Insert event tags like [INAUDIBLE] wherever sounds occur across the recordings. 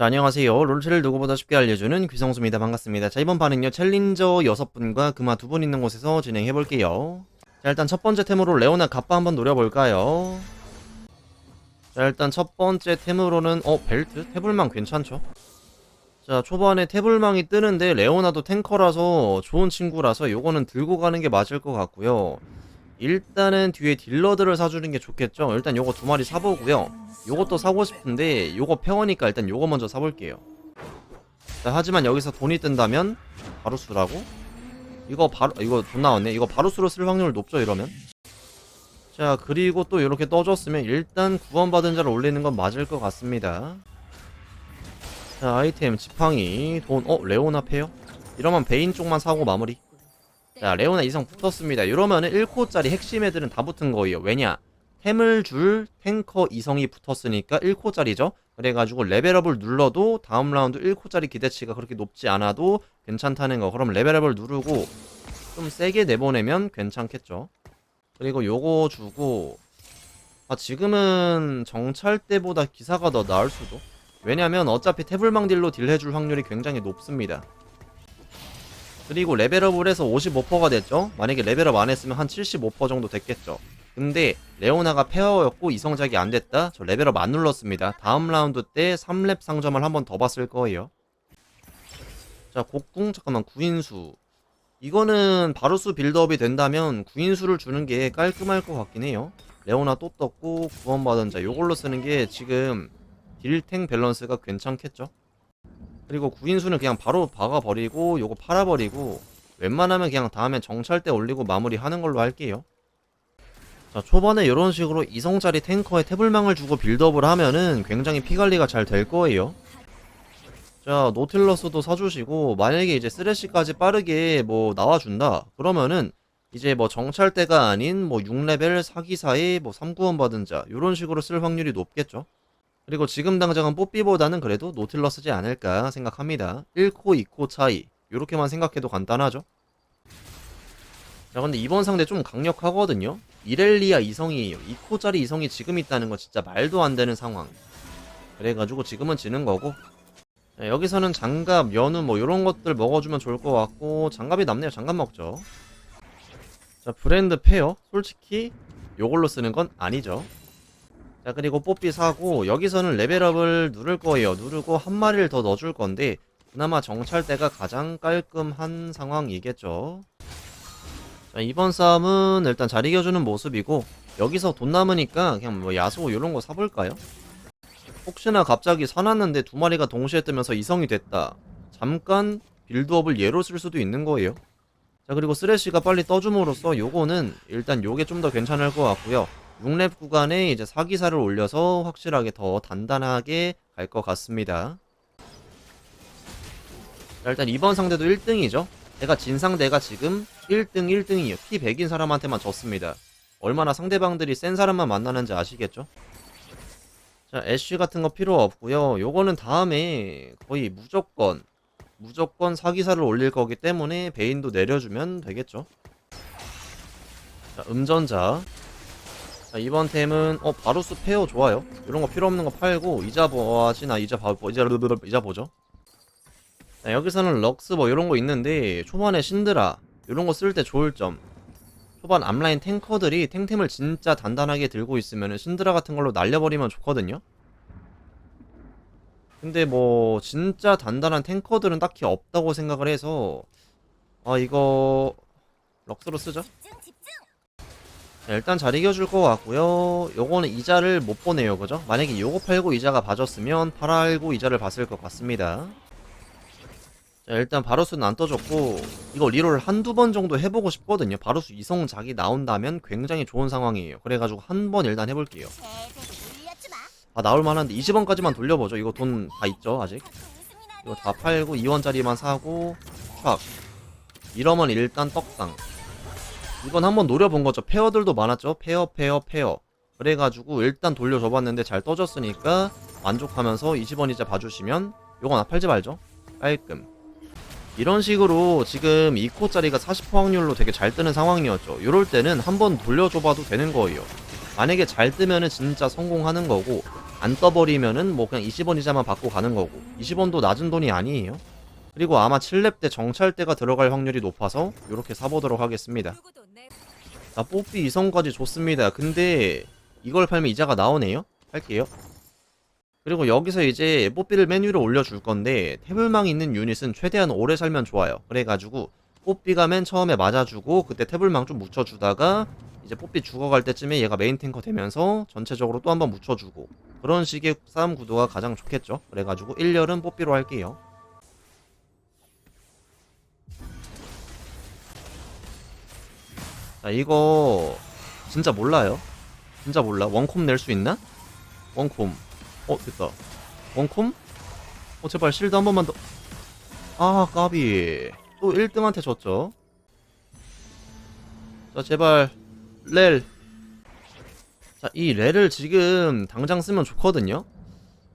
자, 안녕하세요. 롤체를 누구보다 쉽게 알려주는 귀성수입니다. 반갑습니다. 자, 이번 판은요, 챌린저 6분과 금화 2분 있는 곳에서 진행해 볼게요. 자, 일단 첫 번째 템으로 레오나 갑바 한번 노려볼까요? 자, 일단 첫 번째 템으로는, 어, 벨트? 태블망 괜찮죠? 자, 초반에 태블망이 뜨는데, 레오나도 탱커라서 좋은 친구라서 요거는 들고 가는 게 맞을 것 같고요. 일단은 뒤에 딜러들을 사주는 게 좋겠죠? 일단 요거 두 마리 사보고요. 요것도 사고 싶은데 요거 페어니까 일단 요거 먼저 사볼게요 자, 하지만 여기서 돈이 뜬다면 바로 쓰라고? 이거 바로 이거 돈 나왔네 이거 바로 수로 쓸 확률 높죠 이러면 자 그리고 또 이렇게 떠줬으면 일단 구원받은 자를 올리는 건 맞을 것 같습니다 자 아이템 지팡이 돈어 레오나 페어? 이러면 베인 쪽만 사고 마무리 자 레오나 이성 붙었습니다 이러면은 1코짜리 핵심 애들은 다 붙은 거예요 왜냐 템을 줄 탱커 이성이 붙었으니까 1코짜리죠. 그래가지고 레벨업을 눌러도 다음 라운드 1코짜리 기대치가 그렇게 높지 않아도 괜찮다는 거. 그럼 레벨업을 누르고 좀 세게 내보내면 괜찮겠죠. 그리고 요거 주고 아 지금은 정찰 때보다 기사가 더 나을 수도. 왜냐면 어차피 태블망 딜로 딜 해줄 확률이 굉장히 높습니다. 그리고 레벨업을 해서 55%가 됐죠. 만약에 레벨업 안 했으면 한 75% 정도 됐겠죠. 근데 레오나가 페어였고 이성작이 안 됐다. 저 레벨업 안 눌렀습니다. 다음 라운드 때 3렙 상점을 한 번 더 봤을 거예요. 자, 곡궁 잠깐만 구인수. 이거는 바루스 빌드업이 된다면 구인수를 주는 게 깔끔할 것 같긴 해요. 레오나 또 떴고 구원받은 자 요걸로 쓰는 게 지금 딜탱 밸런스가 괜찮겠죠? 그리고 구인수는 그냥 바로 박아버리고 요거 팔아버리고 웬만하면 그냥 다음엔 정찰 때 올리고 마무리하는 걸로 할게요. 자, 초반에 이런 식으로 이성짜리 탱커에 태블망을 주고 빌드업을 하면은 굉장히 피관리가 잘 될 거예요. 자, 노틸러스도 사주시고, 만약에 이제 쓰레쉬까지 빠르게 뭐 나와준다. 그러면은 이제 뭐 정찰대가 아닌 뭐 6레벨 사기사에 뭐 3구원 받은 자, 요런 식으로 쓸 확률이 높겠죠. 그리고 지금 당장은 뽀삐보다는 그래도 노틸러스지 않을까 생각합니다. 1코, 2코 차이. 요렇게만 생각해도 간단하죠. 자, 근데 이번 상대 좀 강력하거든요. 이렐리아 이성이에요. 2코짜리 이성이 지금 있다는 거 진짜 말도 안 되는 상황. 그래가지고 지금은 지는 거고. 자, 여기서는 장갑, 연우 뭐 이런 것들 먹어주면 좋을 것 같고 장갑이 남네요. 장갑 먹죠. 자 브랜드 페어 솔직히 요걸로 쓰는 건 아니죠. 자 그리고 뽀삐 사고 여기서는 레벨업을 누를 거예요. 누르고 한 마리를 더 넣어줄 건데 그나마 정찰대가 가장 깔끔한 상황이겠죠. 자, 이번 싸움은 일단 잘 이겨주는 모습이고 여기서 돈 남으니까 그냥 뭐 야수 이런 거 사볼까요? 혹시나 갑자기 사놨는데 두 마리가 동시에 뜨면서 이성이 됐다. 잠깐 빌드업을 예로 쓸 수도 있는 거예요. 자 그리고 쓰레쉬가 빨리 떠줌으로써 요거는 일단 요게 좀 더 괜찮을 것 같고요. 6렙 구간에 이제 사기사를 올려서 확실하게 더 단단하게 갈 것 같습니다. 자, 일단 이번 상대도 1등이죠. 제가 진 상대가 지금 1등 1등이에요. 피 100인 사람한테만 졌습니다. 얼마나 상대방들이 센 사람만 만나는지 아시겠죠? 자, 애쉬 같은 거 필요 없고요. 요거는 다음에 거의 무조건 무조건 사기사를 올릴 거기 때문에 베인도 내려주면 되겠죠. 자, 음전자. 자, 이번 템은 어 바루스 페어 좋아요. 이런 거 필요 없는 거 팔고 이자 보아지나 이자 봐 이자 이자 보죠. 자, 여기서는 럭스 뭐 이런 거 있는데 초반에 신드라 이런 거 쓸 때 좋을 점 초반 앞라인 탱커들이 탱템을 진짜 단단하게 들고 있으면 신드라 같은 걸로 날려버리면 좋거든요 근데 뭐 진짜 단단한 탱커들은 딱히 없다고 생각을 해서 아 이거 럭스로 쓰죠 자, 일단 잘 이겨줄 것 같고요. 요거는 이자를 못 보내요 그죠? 만약에 요거 팔고 이자가 봐줬으면 팔고 이자를 봤을 것 같습니다. 자 일단 바루스는 안 떠졌고 이거 리롤 한두 번 정도 해보고 싶거든요. 바루스 이성작이 나온다면 굉장히 좋은 상황이에요. 그래가지고 한 번 일단 해볼게요. 아 나올만한데 20원까지만 돌려보죠. 이거 돈 다 있죠 아직? 이거 다 팔고 2원짜리만 사고 촥. 이러면 일단 떡상 이건 한번 노려본 거죠 페어들도 많았죠 페어 페어 페어 그래가지고 일단 돌려줘봤는데 잘 떠졌으니까 만족하면서 20원 이자 봐주시면 요건 팔지 말죠 깔끔 이런 식으로 지금 2코짜리가 40% 확률로 되게 잘 뜨는 상황이었죠. 이럴 때는 한번 돌려줘봐도 되는 거예요. 만약에 잘 뜨면은 진짜 성공하는 거고 안 떠버리면은 뭐 그냥 20원 이자만 받고 가는 거고 20원도 낮은 돈이 아니에요. 그리고 아마 7렙 때 정찰대가 들어갈 확률이 높아서 이렇게 사보도록 하겠습니다. 내자 뽀삐 이성까지 좋습니다. 근데 이걸 팔면 이자가 나오네요. 할게요. 그리고 여기서 이제 뽀삐를 맨 위로 올려줄 건데 태블망 있는 유닛은 최대한 오래 살면 좋아요. 그래가지고 뽀삐가 맨 처음에 맞아주고 그때 태블망 좀 묻혀주다가 이제 뽀삐 죽어갈 때쯤에 얘가 메인 탱커 되면서 전체적으로 또 한번 묻혀주고 그런 식의 싸움 구도가 가장 좋겠죠. 그래가지고 1열은 뽀삐로 할게요. 자 이거 진짜 몰라요. 진짜 몰라. 원콤 낼 수 있나? 원콤. 어 됐다. 원콤? 어 제발 실드 한 번만 더. 아 까비. 또 1등한테 졌죠. 자 제발 렐. 자이 렐을 지금 당장 쓰면 좋거든요.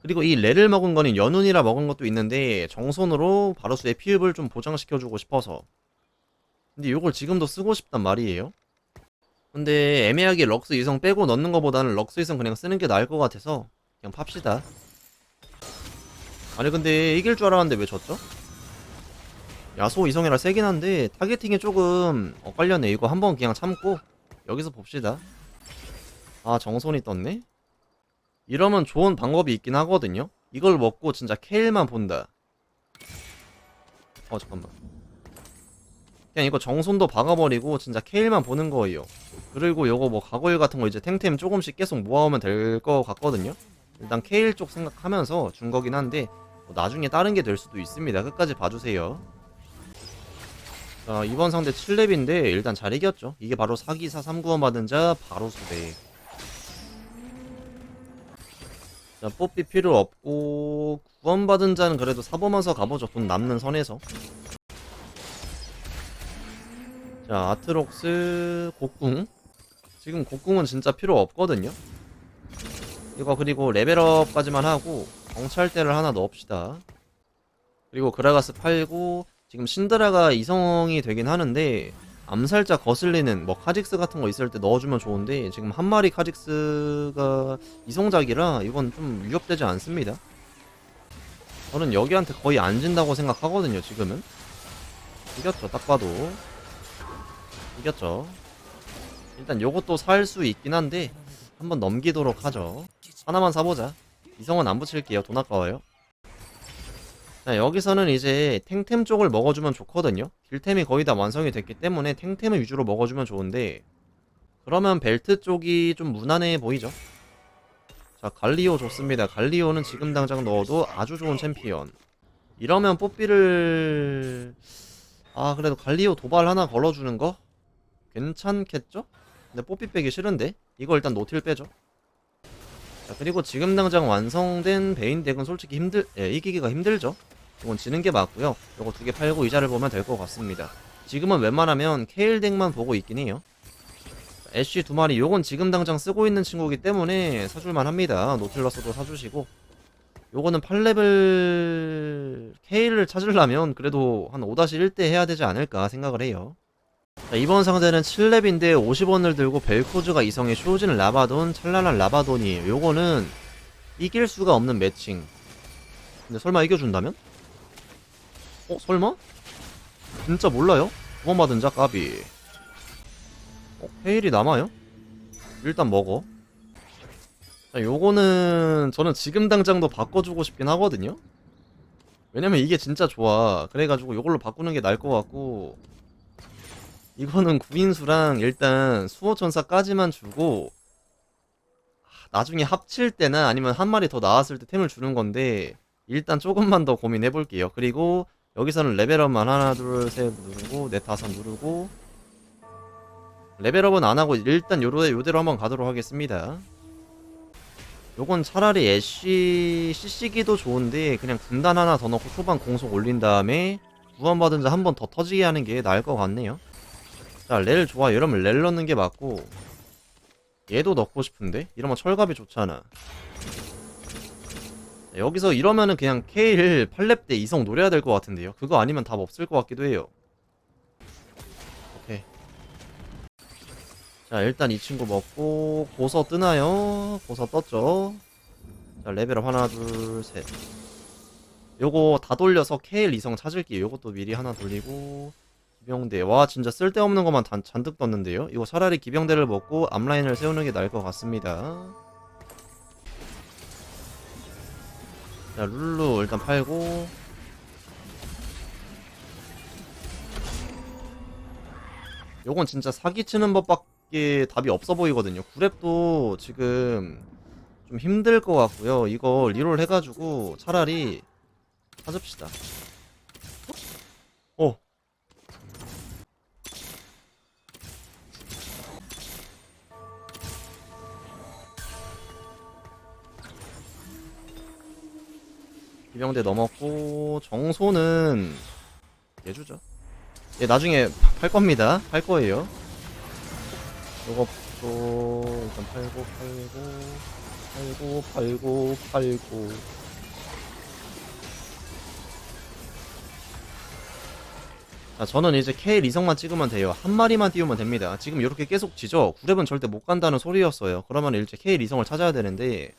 그리고 이 렐을 먹은 거는 연운이라 먹은 것도 있는데 정손으로 바로수의 피흡을 좀 보장시켜주고 싶어서 근데 이걸 지금도 쓰고 싶단 말이에요. 근데 애매하게 럭스 이성 빼고 넣는 것보다는 럭스 이성 그냥 쓰는 게 나을 것 같아서 그냥 팝시다. 아니 근데 이길 줄 알았는데 왜 졌죠? 야소 이성이라 세긴 한데 타겟팅이 조금 엇갈렸네. 이거 한번 그냥 참고 여기서 봅시다. 아 정손이 떴네? 이러면 좋은 방법이 있긴 하거든요. 이걸 먹고 진짜 케일만 본다. 어 잠깐만. 그냥 이거 정손도 박아버리고 진짜 케일만 보는 거예요. 그리고 요거 뭐 가골 같은 거 이제 탱템 조금씩 계속 모아오면 될 거 같거든요. 일단 케일 쪽 생각하면서 준 거긴 한데 뭐 나중에 다른 게 될 수도 있습니다. 끝까지 봐주세요. 자 이번 상대 7렙인데 일단 잘 이겼죠. 이게 바로 사기사 3구원 받은 자 바로 수배. 자 뽀삐 필요 없고 구원 받은 자는 그래도 사보면서 가보죠. 돈 남는 선에서. 자 아트록스 곡궁. 지금 곡궁은 진짜 필요 없거든요. 이거 그리고 레벨업까지만 하고 정찰대를 하나 넣읍시다. 그리고 그라가스 팔고 지금 신드라가 이성이 되긴 하는데 암살자 거슬리는 뭐 카직스 같은 거 있을 때 넣어주면 좋은데 지금 한 마리 카직스가 이성작이라 이건 좀 위협되지 않습니다. 저는 여기한테 거의 안 진다고 생각하거든요 지금은. 이겼죠 딱 봐도 이겼죠. 일단 요것도 살 수 있긴 한데 한번 넘기도록 하죠. 하나만 사보자. 이성은 안 붙일게요. 돈 아까워요. 자 여기서는 이제 탱템 쪽을 먹어주면 좋거든요. 딜템이 거의 다 완성이 됐기 때문에 탱템을 위주로 먹어주면 좋은데 그러면 벨트 쪽이 좀 무난해 보이죠. 자 갈리오 좋습니다. 갈리오는 지금 당장 넣어도 아주 좋은 챔피언. 이러면 뽀삐를 아 그래도 갈리오 도발 하나 걸어주는 거 괜찮겠죠? 근데 뽀삐 빼기 싫은데? 이거 일단 노틸 빼죠. 자 그리고 지금 당장 완성된 베인 덱은 솔직히 힘들 예, 이기기가 힘들죠. 이건 지는 게 맞고요. 요거 두 개 팔고 이자를 보면 될 것 같습니다. 지금은 웬만하면 케일 덱만 보고 있긴 해요. 자, 애쉬 두 마리 요건 지금 당장 쓰고 있는 친구기 때문에 사줄만 합니다. 노틸러스도 사주시고. 요거는 8레벨 케일을 찾으려면 그래도 한 5-1대 해야 되지 않을까 생각을 해요 자, 이번 상대는 7렙인데 50원을 들고 벨코즈가 이성의 쇼진 라바돈, 찰랄랄 라바돈이에요. 요거는 이길 수가 없는 매칭. 근데 설마 이겨준다면? 어, 설마? 진짜 몰라요? 두번 받은 자 까비. 어, 헤일이 남아요? 일단 먹어. 자, 요거는 저는 지금 당장도 바꿔주고 싶긴 하거든요? 왜냐면 이게 진짜 좋아. 그래가지고 요걸로 바꾸는 게 나을 것 같고, 이거는 구인수랑 일단 수호천사까지만 주고 하, 나중에 합칠 때나 아니면 한 마리 더 나왔을 때 템을 주는 건데 일단 조금만 더 고민해 볼게요. 그리고 여기서는 레벨업만 하나 둘 셋 누르고 넷 다섯 누르고 레벨업은 안 하고 일단 요로 요대로 한번 가도록 하겠습니다. 요건 차라리 애쉬 CC기도 좋은데 그냥 군단 하나 더 넣고 초반 공속 올린 다음에 구원받은 자 한 번 더 터지게 하는 게 나을 것 같네요. 자, 렐 좋아. 이러면 렐 넣는 게 맞고 얘도 넣고 싶은데? 이러면 철갑이 좋잖아. 자, 여기서 이러면은 그냥 케일 8렙 때 이성 노려야 될 것 같은데요. 그거 아니면 답 없을 것 같기도 해요. 오케이. 자, 일단 이 친구 먹고 고서 뜨나요? 고서 떴죠. 자 레벨업 하나 둘 셋 요거 다 돌려서 KL 이성 찾을게요 요것도 미리 하나 돌리고 기병대 와 진짜 쓸데없는 것만 단, 잔뜩 떴는데요 이거 차라리 기병대를 먹고 앞라인을 세우는 게 나을 것 같습니다 자 룰루 일단 팔고 요건 진짜 사기치는 법밖에 답이 없어 보이거든요. 구랩도 지금 좀 힘들 것 같고요. 이거 리롤 해가지고 차라리 찾읍시다. 기병대 넘었고 정소는 예주죠. 예, 나중에 팔 겁니다. 팔 거예요. 요것도 일단 팔고 팔고 팔고 팔고 팔고 자 저는 이제 K 리성만 찍으면 돼요 한 마리만 띄우면 됩니다 지금 이렇게 계속 지죠 구랩은 절대 못 간다는 소리였어요 그러면 이제 K 리성을 찾아야 되는데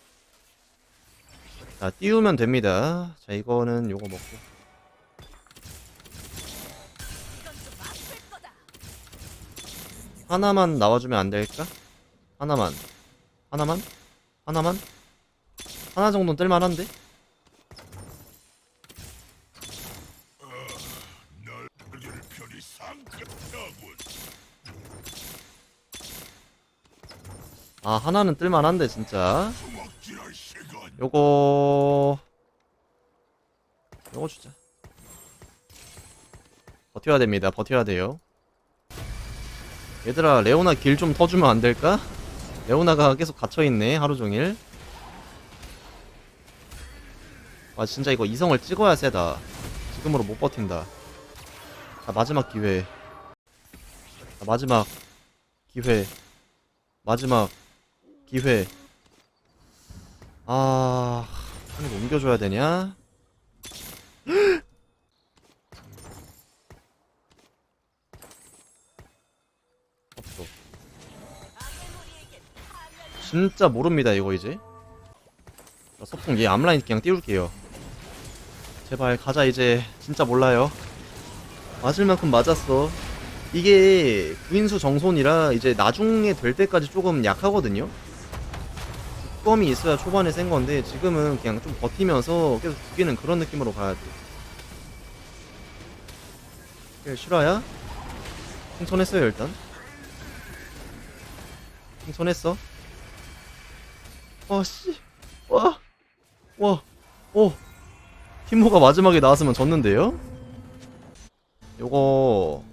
자 띄우면 됩니다 자 이거는 요거 먹고 하나만 나와주면 안 될까? 하나만. 하나만? 하나만? 하나 정도는 뜰만한데? 아, 하나는 뜰만한데, 진짜. 요거. 요거 주자. 버텨야 됩니다. 버텨야 돼요. 얘들아 레오나 길 좀 터주면 안 될까? 레오나가 계속 갇혀있네 하루 종일 아 진짜 이거 이성을 찍어야 세다 지금으로 못 버틴다 자 마지막 기회 자, 마지막 기회 마지막 기회 아... 하나 옮겨줘야 되냐? [GASPS] 없어. 진짜 모릅니다 이거 이제. 자, 소풍 얘 앞라인 그냥 띄울게요. 제발 가자 이제 진짜 몰라요. 맞을 만큼 맞았어. 이게 구인수 정손이라 이제 나중에 될 때까지 조금 약하거든요. 뚜껑이 있어야 초반에 센 건데 지금은 그냥 좀 버티면서 계속 죽이는 그런 느낌으로 가야 돼. 그래, 실화야? 승천했어요 일단. 승천했어. 와, 씨. 와. 와. 오. 팀모가 마지막에 나왔으면 졌는데요? 요거.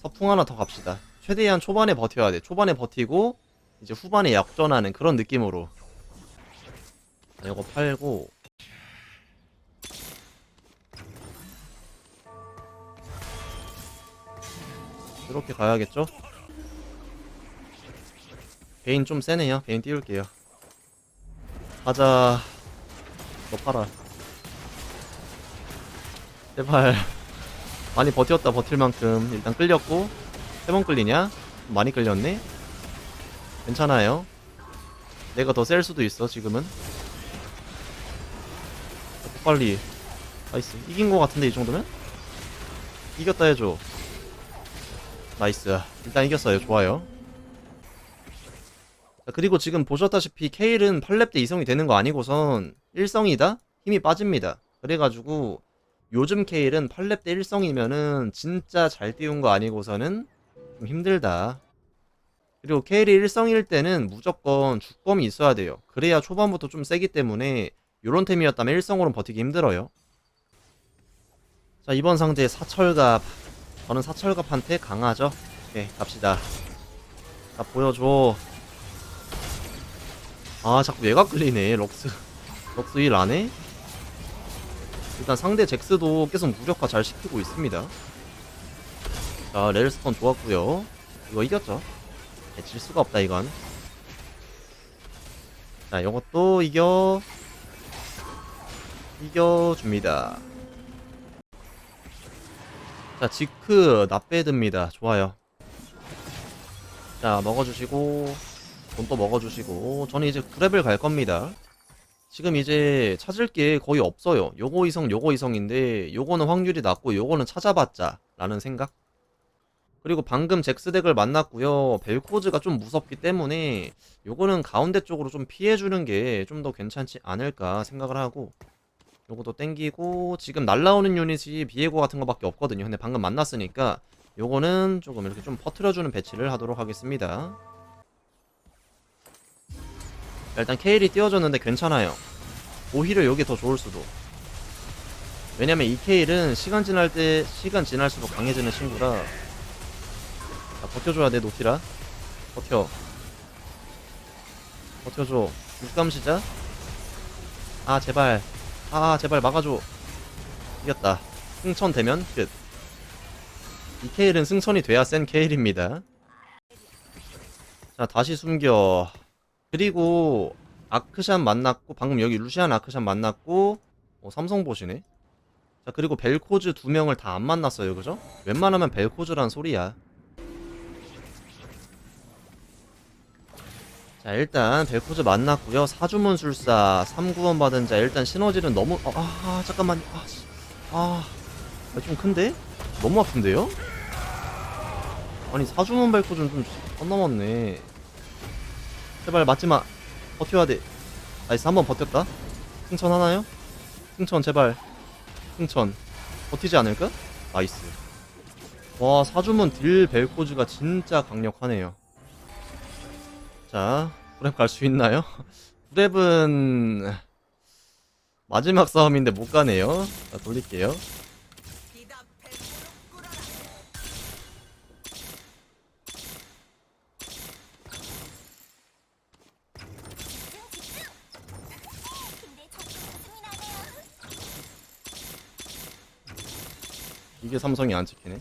서풍 하나 더 갑시다. 최대한 초반에 버텨야 돼. 초반에 버티고, 이제 후반에 역전하는 그런 느낌으로. 자, 요거 팔고. 이렇게 가야겠죠? 베인 좀 세네요. 베인 띄울게요. 가자. 너 팔아. 제발. 많이 버텼다, 버틸 만큼. 일단 끌렸고. 세 번 끌리냐? 많이 끌렸네? 괜찮아요. 내가 더 셀 수도 있어, 지금은. 빨리. 나이스. 이긴 거 같은데, 이 정도면? 이겼다 해줘. 나이스. 일단 이겼어요. 좋아요. 자, 그리고 지금 보셨다시피 케일은 8렙 때 2성이 되는 거 아니고선 1성이다? 힘이 빠집니다. 그래가지고 요즘 케일은 8렙 때 1성이면은 진짜 잘 띄운 거 아니고서는 좀 힘들다. 그리고 케일이 1성일 때는 무조건 주검이 있어야 돼요. 그래야 초반부터 좀 세기 때문에 요런 템이었다면 1성으로는 버티기 힘들어요. 자 이번 상대 사철갑 저는 사철갑한테 강하죠. 오케이 갑시다. 자 보여줘. 아 자꾸 얘가 끌리네 럭스 [LAUGHS] 럭스 일 안해? 일단 상대 잭스도 계속 무력화 잘 시키고 있습니다 자 렐스턴 좋았고요 이거 이겼죠 네, 질 수가 없다 이건 자 이것도 이겨 이겨줍니다 자 지크 나빼듭니다 좋아요 자 먹어주시고 돈또 먹어주시고 저는 이제 9렙을 갈 겁니다. 지금 이제 찾을 게 거의 없어요. 요거 이성, 요거 이성인데 요거는 확률이 낮고 요거는 찾아봤자 라는 생각? 그리고 방금 잭스덱을 만났고요. 벨코즈가 좀 무섭기 때문에 요거는 가운데 쪽으로 좀 피해주는 게 좀 더 괜찮지 않을까 생각을 하고 요것도 땡기고 지금 날라오는 유닛이 비에고 같은 거밖에 없거든요. 근데 방금 만났으니까 요거는 조금 이렇게 좀 퍼트려주는 배치를 하도록 하겠습니다. 자, 일단 케일이 띄워줬는데 괜찮아요. 오히려 여기 더 좋을 수도. 왜냐면 이 케일은 시간 지날 때 시간 지날수록 강해지는 친구라 자, 버텨줘야 돼 노티라. 버텨. 버텨줘. 육감시자 아 제발. 아 제발 막아줘. 이겼다. 승천 되면 끝. 이 케일은 승천이 돼야 센 케일입니다. 자 다시 숨겨. 그리고 아크샨 만났고 방금 여기 루시안 아크샨 만났고 어, 삼성 보시네. 자 그리고 벨코즈 두 명을 다 안 만났어요 그죠? 웬만하면 벨코즈란 소리야 자 일단 벨코즈 만났고요. 사주문술사 3구원 받은 자 일단 시너지는 너무 아, 아 잠깐만. 아좀 아, 아, 좀 큰데? 너무 아픈데요? 아니 사주문 벨코즈는 좀선 넘었네. 제발 맞지마. 버텨야 돼. 나이스 한번 버텼다. 승천 하나요? 승천 제발. 승천. 버티지 않을까? 나이스. 와 사주문 딜 벨코즈가 진짜 강력하네요 자 브랩 갈 수 있나요? 브랩은 마지막 싸움인데 못 가네요 자 돌릴게요. 이게 삼성이 안 찍히네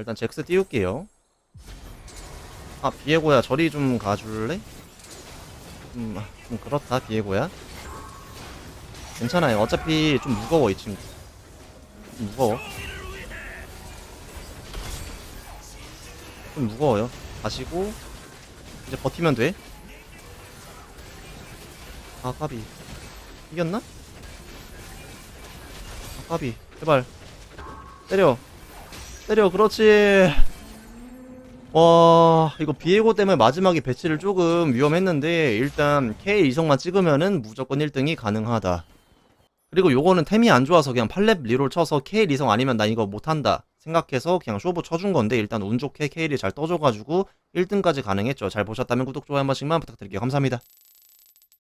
일단 잭스 띄울게요. 아 비에고야 저리 좀 가줄래? 음, 아, 좀 그렇다 비에고야. 괜찮아요. 어차피 좀 무거워 이 친구. 좀 무거워. 좀 무거워요. 가시고 이제 버티면 돼. 아 까비. 이겼나? 아 까비. 제발. 때려 때려 그렇지. 와 이거 비에고 때문에 마지막에 배치를 조금 위험했는데 일단 K 이성만 찍으면은 무조건 1등이 가능하다. 그리고 요거는 템이 안 좋아서 그냥 팔렙 리롤 쳐서 K 이성 아니면 나 이거 못한다 생각해서 그냥 쇼부 쳐준 건데 일단 운 좋게 K를 잘 떠줘가지고 1등까지 가능했죠. 잘 보셨다면 구독 좋아요 한 번씩만 부탁드릴게요. 감사합니다